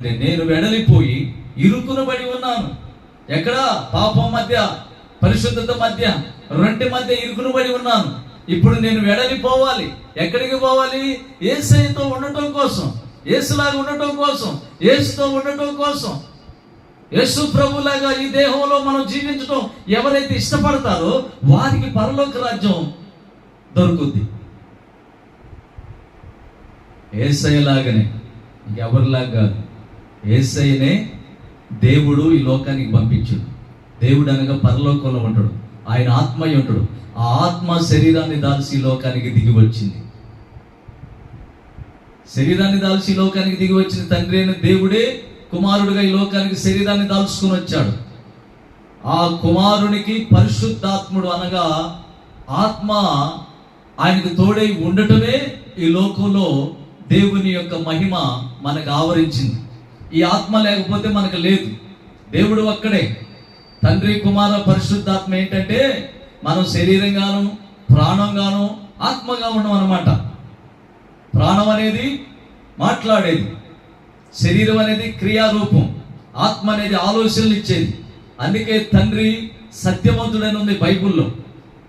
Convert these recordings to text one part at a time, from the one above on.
నేను వెడలిపోయి ఇరుకునబడి ఉన్నాను. ఎక్కడ? పాపం మధ్య పరిశుద్ధత మధ్య రెంటి మధ్య ఇరుకునబడి ఉన్నాను. ఇప్పుడు నేను వెడలిపోవాలి. ఎక్కడికి పోవాలి? ఏసైతో ఉండటం కోసం ఏసులాగా ఉండటం కోసం ఏసుతో ఉండటం కోసం. యేసు ప్రభులాగా ఈ దేహంలో మనం జీవించడం ఎవరైతే ఇష్టపడతారో వారికి పరలోక రాజ్యం దొరుకుద్ది. ఏసయ్యలాగానే ఎవరిలాగా కాదు. ఏసైనే దేవుడు ఈ లోకానికి పంపించుడు. దేవుడు అనగా పరలోకంలో ఉంటాడు. ఆయన ఆత్మయ్య ఉంటాడు. ఆ ఆత్మ శరీరాన్ని దాల్చి ఈ లోకానికి దిగి వచ్చింది. శరీరాన్ని దాల్చి లోకానికి దిగి వచ్చిన తండ్రి అయిన దేవుడే కుమారుడిగా ఈ లోకానికి శరీరాన్ని దాల్చుకుని వచ్చాడు. ఆ కుమారునికి పరిశుద్ధాత్ముడు అనగా ఆత్మ ఆయనకు తోడై ఉండటమే ఈ లోకంలో దేవుని యొక్క మహిమ మనకు ఆవరించింది. ఈ ఆత్మ లేకపోతే మనకు లేదు. దేవుడు ఒక్కడే. తండ్రి కుమార పరిశుద్ధాత్మ ఏంటంటే మనం శరీరంగాను ప్రాణంగాను ఆత్మగా ఉన్నాం అనమాట ప్రాణం అనేది మాట్లాడేది. శరీరం అనేది క్రియారూపం. ఆత్మ అనేది ఆలోచనలు ఇచ్చేది. అందుకే తండ్రి సత్యవంతుడని ఉంది బైబిల్లో.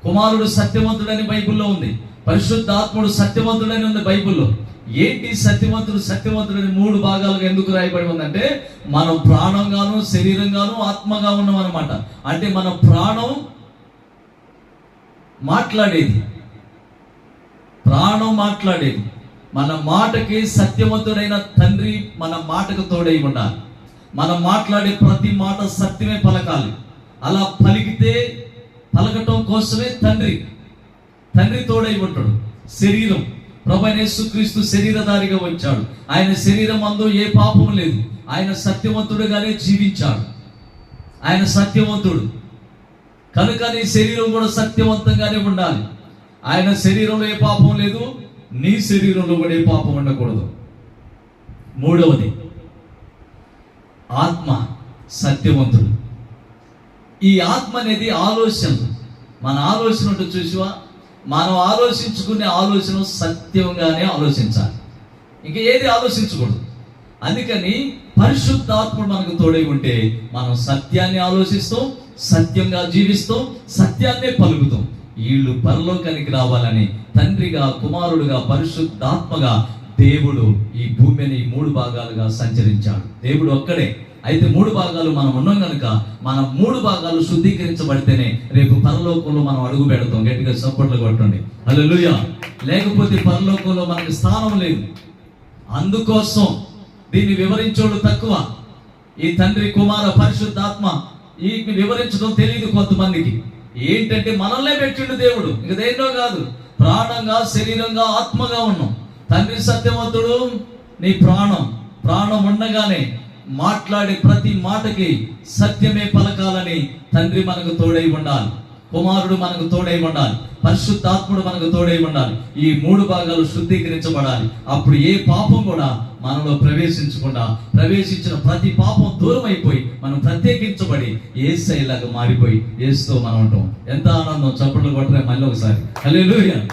కుమారుడు సత్యవంతుడని బైబిల్లో ఉంది. పరిశుద్ధాత్ముడు సత్యవంతుడని ఉంది బైబిల్లో. ఏంటి సత్యవంతుడు? సత్యవంతుడని మూడు భాగాలుగా ఎందుకు రాయబడి ఉందంటే మనం ప్రాణంగాను శరీరంగాను ఆత్మగా ఉన్నాం అనమాట అంటే మన ప్రాణం మాట్లాడేది. ప్రాణం మాట్లాడేది. మన మాటకి సత్యవంతుడైన తండ్రి మన మాటకు తోడై ఉండాలి మనం మాట్లాడే ప్రతి మాట సత్యమే పలకాలి. అలా పలికితే పలకటం కోసమే తండ్రి. తండ్రి తోడై ఉంటాడు శరీరం. ప్రభనేసుక్రీస్తు శరీరధారిగా వచ్చాడు. ఆయన శరీరం అందు ఏ పాపం లేదు. ఆయన సత్యవంతుడుగానే జీవించాడు. ఆయన సత్యవంతుడు. కనుక నీ శరీరం కూడా సత్యవంతంగానే ఉండాలి. ఆయన శరీరంలో ఏ పాపం లేదు. నీ శరీరంలో కూడా ఏ పాపం ఉండకూడదు. మూడవది ఆత్మ సత్యవంతుడు. ఈ ఆత్మ అనేది ఆలోచన. మన ఆలోచన ఉంటుంది చూసివా? మనం ఆలోచించుకునే ఆలోచన సత్యంగానే ఆలోచించాలి. ఇంకా ఏది ఆలోచించకూడదు. అందుకని పరిశుద్ధాత్ముడు మనకు తోడై ఉంటే మనం సత్యాన్ని ఆలోచిస్తాం సత్యంగా జీవిస్తాం సత్యాన్నే పలుకుతాం. వీళ్ళు పరలోకానికి రావాలని తండ్రిగా కుమారుడుగా పరిశుద్ధాత్మగా దేవుడు ఈ భూమిని మూడు భాగాలుగా సంచరించాడు. దేవుడు ఒక్కడే. అయితే మూడు భాగాలు మనం ఉన్నాం కనుక మన మూడు భాగాలు శుద్ధీకరించబడితేనే రేపు పరలోకంలో మనం అడుగు పెడతాం. గట్టిగా సపోర్ట్లు కొట్టండి. లూయ లేకపోతే పరలోకంలో మనకి స్థానం లేదు. అందుకోసం దీన్ని వివరించోడు తక్కువ. ఈ తండ్రి కుమార పరిశుద్ధాత్మ ఈ వివరించడం తెలియదు కొంతమందికి. ఏంటంటే మనల్నే పెట్టిండు దేవుడు. ఇక దేన్నో కాదు. ప్రాణంగా శరీరంగా ఆత్మగా ఉన్నాం. తండ్రి సత్యవంతుడు నీ ప్రాణం. ప్రాణం ఉండగానే మాట్లాడే ప్రతి మాటకి సత్యమే పలకాలని తండ్రి మనకు తోడై ఉండాలి. కుమారుడు మనకు తోడై ఉండాలి. పరిశుద్ధాత్ముడు మనకు తోడై ఉండాలి. ఈ మూడు భాగాలు శుద్ధీకరించబడాలి. అప్పుడు ఏ పాపం కూడా మనలో ప్రవేశించకుండా ప్రవేశించిన ప్రతి పాపం దూరం అయిపోయి మనం ప్రత్యేకించబడి ఏసైలాగా మారిపోయి ఏసుతో మనం ఉంటాం. ఎంత ఆనందం చప్పట్లు కొట్టరే మళ్ళీ ఒకసారి. హల్లెలూయా.